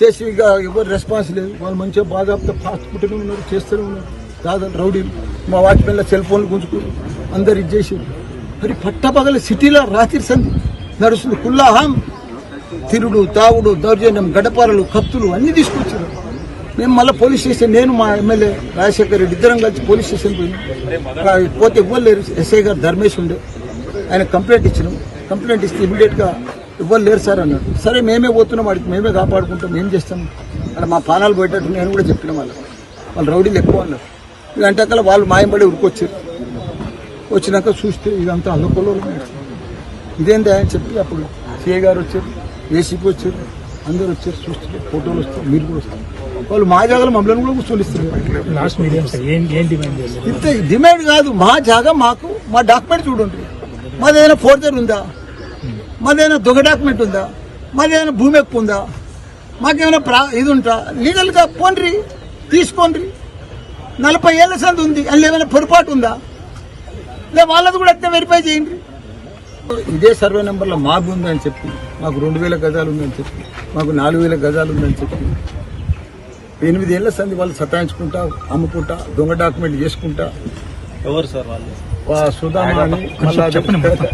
చేసి ఇక ఎవరు రెస్పాన్స్ లేదు. వాళ్ళు మంచిగా బాగా ఫాస్ట్ పుట్టిన ఉన్నారు చేస్తూనే ఉన్నారు. దాదాపు రౌడీలు మా వాచ్మెన్ల సెల్ ఫోన్లు గుంజుకుని అందరు ఇది చేసి మరి పట్టపగల సిటీలో రాత్రి సంధి నడుస్తుంది. కుల్లాహం తిరుడు తాగుడు దౌర్జన్యం గడపారలు కత్తులు అన్నీ తీసుకొచ్చారు. మేము మళ్ళీ పోలీస్ స్టేషన్ నేను మా ఎమ్మెల్యే రాజశేఖర్ రెడ్డి ఇద్దరం కలిసి పోలీస్ స్టేషన్ పోయినాం. పోతే ఇవ్వలేరు. ఎస్ఐ గారు ధర్మేష్ ఉండే. ఆయన కంప్లైంట్ ఇచ్చినాం. కంప్లైంట్ ఇస్తే ఇమీడియట్గా ఇవ్వలేరు సార్ అన్నాడు సరే మేమే పోతున్నాం వాడికి మేమే కాపాడుకుంటాం ఏం చేస్తాం? అక్కడ మా పానాలు పోయేటట్టు నేను కూడా చెప్పిన వాళ్ళకి వాళ్ళు రౌడీలు ఎక్కువ అన్నారు. ఇక అంటే వాళ్ళు మాయంబడి ఉరికొచ్చారు. వచ్చినాక చూస్తే ఇదంతా అల్లకొల్లో ఇదేంటి అని చెప్పి అప్పుడు సిఐ గారు వచ్చారు ఏసీపీ వచ్చారు అందరు వచ్చారు చూస్తారు ఫోటోలు వస్తారు మీరు కూడా వస్తారు. వాళ్ళు మా జాగాలో మమ్మల్ని కూడా కూర్చొనిస్తారు లాస్ట్ మీడియం ఇంత డిమాండ్ కాదు మా జాగా మాకు మా డాక్యుమెంట్ చూడండి. మాదేమైనా ఫోర్జర్ ఉందా? మాదేమైనా దొంగ డాక్యుమెంట్ ఉందా? మాదేమైనా భూమి ఎక్కువ ఉందా? మాకేమైనా ప్రా ఇది ఉంటా లీగల్గా పోండ్రి తీసుకోండి నలభై ఏళ్ళ సంది ఉంది అందులో ఏమైనా పొరపాటు ఉందా? లే వాళ్ళది కూడా అయితే వెరిఫై చేయండి. ఇదే సర్వే నెంబర్లో మాకు ఉందని చెప్పి మాకు రెండు వేల గజాలు ఉందని చెప్పి మాకు నాలుగు వేల గజాలు ఉందని చెప్పి ఎనిమిది ఏళ్ళ సంది వాళ్ళు సతాయించుకుంటా అమ్ముకుంటా దొంగ డాక్యుమెంట్ చేసుకుంటా ఎవరు సార్ వాళ్ళు?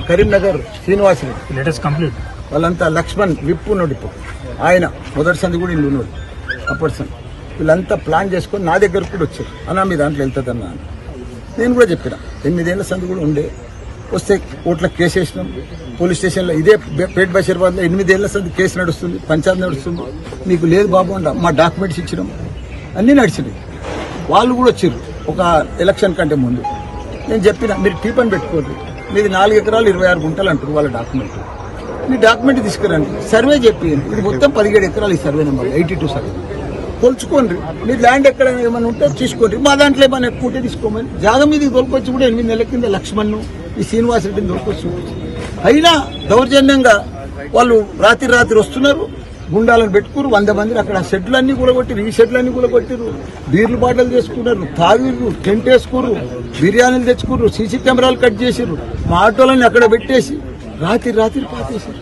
కరీంనగర్ శ్రీనివాసులు. లెటెస్ట్ కంప్లీట్ వాళ్ళంతా లక్ష్మణ్ విప్పు ఉన్నాడు ఇప్పుడు ఆయన మొదటి సంది కూడా ఇల్లు ఉన్నాడు అప్పటి సంది. వీళ్ళంతా ప్లాన్ చేసుకొని నా దగ్గరకు కూడా వచ్చారు. అన్నా మీ దాంట్లో వెళ్తుందన్నా. నేను కూడా చెప్పిన. ఎనిమిదేళ్ళ సంది కూడా ఉండే. వస్తే కోట్ల కేసు వేసినాం. పోలీస్ స్టేషన్లో ఇదే బే- పేట్ బషీర్బాద్లో ఎనిమిదేళ్ళ సంది కేసు నడుస్తుంది పంచాయత్ నడుస్తుంది. మీకు లేదు బాబు అంట మా డాక్యుమెంట్స్ ఇచ్చినాం. అన్నీ నడిచినాయి. వాళ్ళు కూడా వచ్చారు. ఒక ఎలక్షన్ కంటే ముందు. నేను చెప్పిన మీరు టీపని పెట్టుకోండి. మీది నాలుగు ఎకరాలు ఇరవై ఆరు గుంటలు అంటారు వాళ్ళ డాక్యుమెంట్. మీ డాక్యుమెంట్ తీసుకురండి. సర్వే చెప్పేయండి ఇది మొత్తం పదిహేడు ఎకరాలు ఈ survey number eighty two survey. కొలుచుకోండి. మీరు ల్యాండ్ ఎక్కడ ఏమైనా ఉంటే తీసుకోండి. మా దాంట్లో ఏమైనా ఎక్కువ ఉంటే తీసుకోమని. జాగం మీదకి దొరకొచ్చి కూడా ఎనిమిది నెలల కింద లక్ష్మణ్ను ఈ శ్రీనివాస్ రెడ్డిని దొరకొచ్చి అయినా దౌర్జన్యంగా వాళ్ళు రాత్రి రాత్రి వస్తున్నారు. గుండాలను పెట్టుకురు వంద మంది అక్కడ షెడ్లన్నీ కూడా కొట్టిరు ఈ షెడ్లన్నీ కూడా కొట్టిరు బీర్లు బాటలు చేసుకున్నారు తాగిరు టెంట్ వేసుకురు బిర్యానీలు తెచ్చుకున్నారు సీసీ కెమెరాలు కట్ చేసిరు మా ఆటోలని అక్కడ పెట్టేసి రాత్రి రాత్రి పాతేసారు